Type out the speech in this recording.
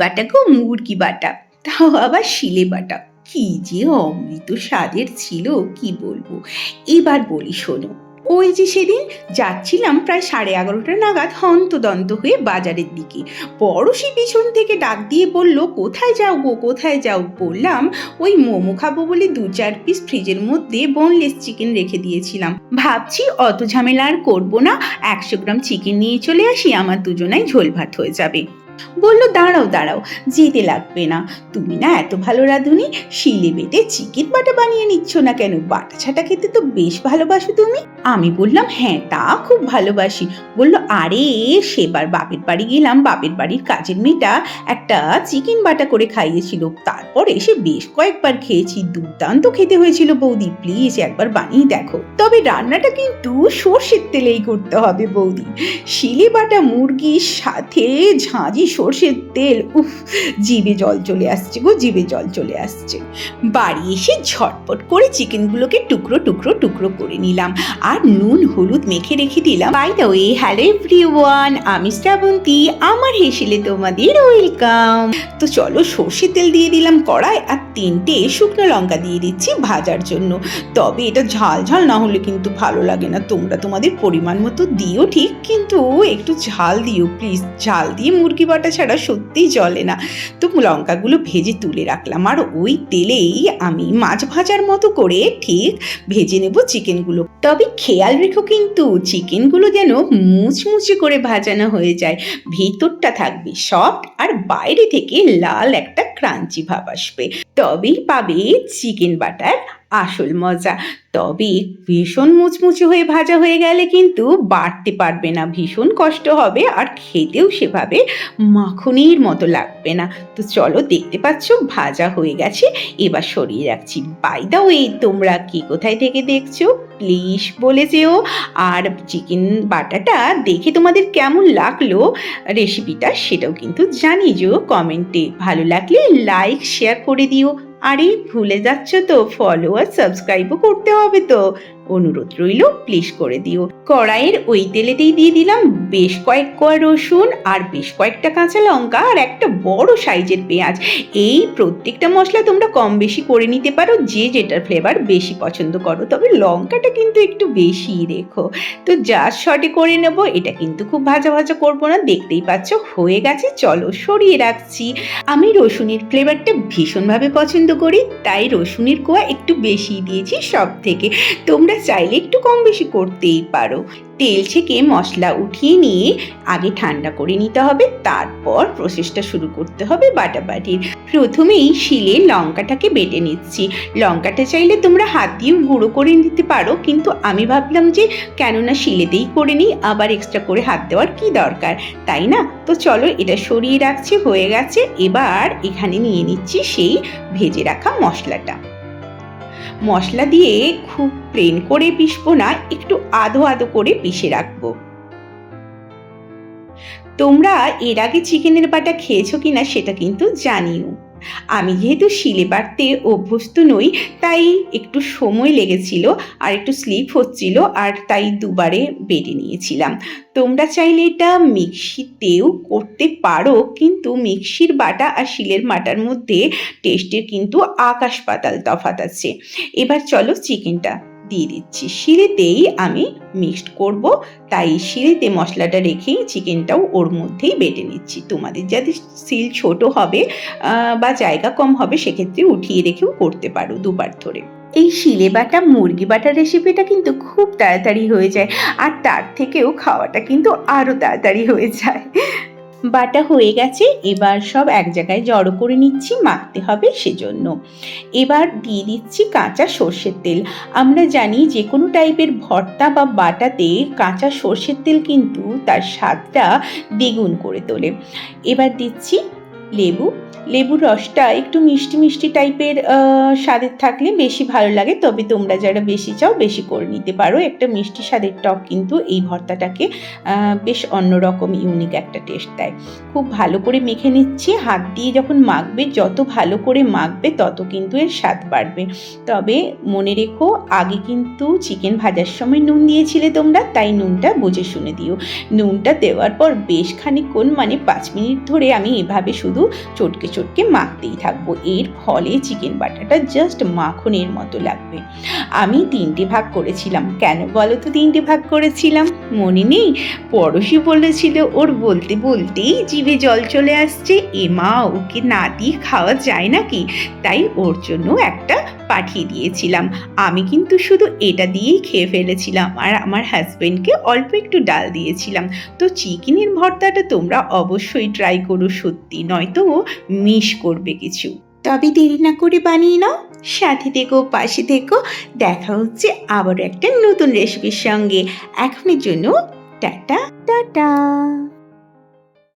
বাটা গো, মুরগি বাটা। তাও আবার শিলে বাটা। কি যে অমৃত স্বাদের ছিল, কি বলব? এবার বলি শোনো, ওই যে সেদিন যাচ্ছিলাম প্রায় সাড়ে এগারোটা নাগাদ হন্তদন্ত হয়ে বাজারের দিকে। পড়শি পিছন থেকে ডাক দিয়ে বলল, কোথায় যাও গো, কোথায় যাও? বললাম, ওই মোমো খাব বলে দু চার পিস ফ্রিজের মধ্যে বোনলেস চিকেন রেখে দিয়েছিলাম। ভাবছি অত ঝামেলা আর করব না, একশো গ্রাম চিকেন নিয়ে চলে আসি, আমার দুজনাই ঝোল ভাত হয়ে যাবে। বলল, দাঁড়াও দাঁড়াও, যেতে লাগবে না। তুমি না এত ভালো রাঁধুনি, শিলে বেটে চিকেন বাটা বানিয়ে নিচ্ছ না কেন? বাটা ছাটা খেতে তো বেশ ভালোবাসো তুমি। আমি বললাম হ্যাঁ তা খুব ভালোবাসি। বলল, আরে, সেবার বাপের বাড়ি গেলাম, বাপের বাড়ির কাজের মেয়েটা একটা চিকেন বাটা করে খাইয়েছিল। তারপর এসে বেশ কয়েকবার খেয়েছি, দুর্দান্ত খেতে হয়েছিল বৌদি, প্লিজ একবার বানিয়ে দেখো। তবে রান্নাটা কিন্তু সর্ষের তেলেই করতে হবে বৌদি। শিলে বাটা মুরগির সাথে ঝাঁঝি সর্ষের তেল, উফ, জিভে জল চলে আসছে গো, জিভে জল চলে আসছে। বাড়ি এসে ঝটপট করে চিকেনগুলোকে টুকরো টুকরো টুকরো করে নিলাম আর নুন, হলুদ মেখে রেখে দিলাম। By the way hello every one আমি শ্রাবন্তী, আমার হেসেলে তোমাদের ওয়েলকাম তো চলো সর্ষের তেল দিয়ে দিলাম কড়াই আর তিনটে শুকনো লঙ্কা দিয়ে দিচ্ছি ভাজার জন্য। তবে এটা ঝাল ঝাল না হলে কিন্তু ভালো লাগে না, তোমরা তোমাদের পরিমাণ মতো দিও ঠিক, কিন্তু একটু ঝাল দিও প্লিজ ঝাল দিয়ে মুরগি বাটা ছাড়া সত্যিই চলে না। তো লঙ্কাগুলো ভেজে তুলে রাখলাম। আর ওই তেলেই আমি মাছ ভাজার মতো করে ঠিক ভেজে নেব চিকেনগুলো। তবে খেয়াল রেখো কিন্তু, চিকেনগুলো যেন মুচমুচে করে ভাজানো হয়ে যায়। ভেতরটা থাকবে সফট আর বাইরে থেকে লাল একটা ক্রাঞ্চি ভাব আসবে। তবেই পাবে চিকেন বাটার। আসল মজা। তবে ভীষণ মুচমুচে হয়ে ভাজা হয়ে গেলে কিন্তু বাড়তে পারবে না। ভীষণ কষ্ট হবে আর খেতেও সেভাবে মাখনের মতো লাগবে না। তো চলো দেখতে পাচ্ছ ভাজা হয়ে গেছে। এবার সরিয়ে রাখছি। বাই দা ওয়ে তোমরা কি কোথায় থেকে দেখছ? প্লিজ বলে যেও। আর চিকেন বাটাটা দেখে তোমাদের কেমন লাগল রেসিপিটা সেটাও কিন্তু জানিয়ে যেও। কমেন্টে ভালো লাগলে লাইক শেয়ার করে দিও। আরে ভুলে যাচ্ছ তো ফলো আর সাবস্ক্রাইবও করতে হবে তো। অনুরোধ রইল প্লিজ করে দিও। কড়াইয়ের ওই তেলেতেই দিয়ে দিলাম বেশ কয়েক কোয়া রসুন আর বেশ কয়েকটা কাঁচা লঙ্কা আর একটা বড় সাইজের পেঁয়াজ। এই প্রত্যেকটা মশলা তোমরা কম বেশি করে নিতে পারো, যে যেটার ফ্লেভার বেশি পছন্দ করো। তবে লঙ্কাটা কিন্তু একটু বেশি রেখো। তো যা শর্টে করে নেব, এটা কিন্তু খুব ভাজা ভাজা করব না, দেখতেই পাচ্ছ হয়ে গেছে। চলো সরিয়ে রাখছি। আমি রসুনের ফ্লেভারটা ভীষণভাবে পছন্দ করি, তাই রসুনের কোয়া একটু বেশি দিয়েছি সব থেকে তোমরা চাইলে একটু কম বেশি করতেই পারো। তেল ছেঁকে মশলা উঠিয়ে নিয়ে আগে ঠান্ডা করে নিতে হবে, তারপর প্রসেসটা শুরু করতে হবে বাটাবাটির। প্রথমেই শিলে লঙ্কাটাকে বেটে নিচ্ছি। লঙ্কাটা চাইলে তোমরা হাত দিয়েও গুঁড়ো করে নিতে পারো, কিন্তু আমি ভাবলাম যে কেননা শিলেতেই করে নিই, আবার এক্সট্রা করে হাত দেওয়ার কি দরকার? তাই না? তো চলো এটা সরিয়ে রাখছি, হয়ে গেছে। এবার এখানে নিয়ে নিচ্ছি সেই ভেজে রাখা মশলাটা। মশলা দিয়ে খুব প্লেন করে পিষবো না, একটু আধো আধো করে পিষে রাখব। তোমরা এর আগে চিকেনের বাটা খেয়েছো কিনা সেটা কিন্তু জানিও। আমি যেহেতু শিলে বাড়তে অভ্যস্ত নই, তাই একটু সময় লেগেছিল আর একটু স্লিপ হচ্ছিল আর তাই দুবারে বেড়ে নিয়েছিলাম। তোমরা চাইলে এটা মিক্সিতেও করতে পারো, কিন্তু মিক্সির বাটা আর শিলের মাটার মধ্যে টেস্টের কিন্তু আকাশ পাতাল তফাত আছে। এবার চলো চিকেনটা দিয়ে দিচ্ছি। শিলেতেই আমি মিক্সড করব। তাই শিলেতে মশলাটা রেখেই চিকেনটাও ওর মধ্যেই বেটে নিচ্ছি। তোমাদের যাদের সিল ছোট হবে বা জায়গা কম হবে, সেক্ষেত্রে উঠিয়ে রেখেও করতে পারো দুবার ধরে। এই শিলে বাটা, মুরগি বাটা রেসিপিটা কিন্তু খুব তাড়াতাড়ি হয়ে যায়। আর তার থেকেও খাওয়াটা কিন্তু আরও তাড়াতাড়ি হয়ে যায়। বাটা হয়ে গেছে, এবার সব এক জায়গায় জড়ো করে নিচ্ছি, মাখতে হবে সেজন্য। এবার দিয়ে দিচ্ছি কাঁচা সর্ষের তেল। আমরা জানি যে কোনো টাইপের ভর্তা বা বাটাতে কাঁচা সর্ষের তেল কিন্তু তার স্বাদটা দ্বিগুণ করে তোলে। এবার দিচ্ছি লেবু। লেবুর রসটা একটু মিষ্টি মিষ্টি টাইপের স্বাদের থাকলে বেশি ভালো লাগে। তবে তোমরা যারা বেশি চাও, বেশি করে নিতে পারো। একটা মিষ্টি স্বাদের টক কিন্তু এই ভর্তাটাকে বেশ অন্যরকম ইউনিক একটা টেস্ট দেয়। খুব ভালো করে মেখে নিচ্ছি। হাত দিয়ে যখন মাখবে, যত ভালো করে মাখবে, তত কিন্তু এর স্বাদ বাড়বে। তবে মনে রেখো, আগে কিন্তু চিকেন ভাজার সময় নুন দিয়েছিলে তোমরা, তাই নুনটা বুঝে শুনে দিও। নুনটা দেওয়ার পর বেশ খানিকক্ষণ মানে পাঁচ মিনিট ধরে আমি এভাবে শুধু চটকে চটকে মাখতেই থাকব। এর ফলে চিকেন বাটাটা জাস্ট মাখনের মতো লাগবে। আমি তিনটে ভাগ করেছিলাম। কেন বলো তো তিনটে ভাগ করেছিলাম? মনে নেই? পড়শি বলেছিল, ওর বলতে বলতেই জিভে জল চলে আসছে। এ মা, ওকে না দিয়ে খাওয়া যায় নাকি? তাই ওর জন্য একটা পাঠিয়ে দিয়েছিলাম। আমি কিন্তু শুধু এটা দিয়েই খেয়ে ফেলেছিলাম আর আমার হাজব্যান্ডকে অল্প একটু ডাল দিয়েছিলাম। তো চিকেনের ভর্তাটা তোমরা অবশ্যই ট্রাই করো, সত্যি নয়তো মিস করবে কিছু। তবে দেরি না করে বানিয়ে নাও, সাথে থেকো, পাশে থেকো, দেখা হচ্ছে আবার একটা নতুন রেসিপির সঙ্গে। এখনের জন্য টাটা টাটা।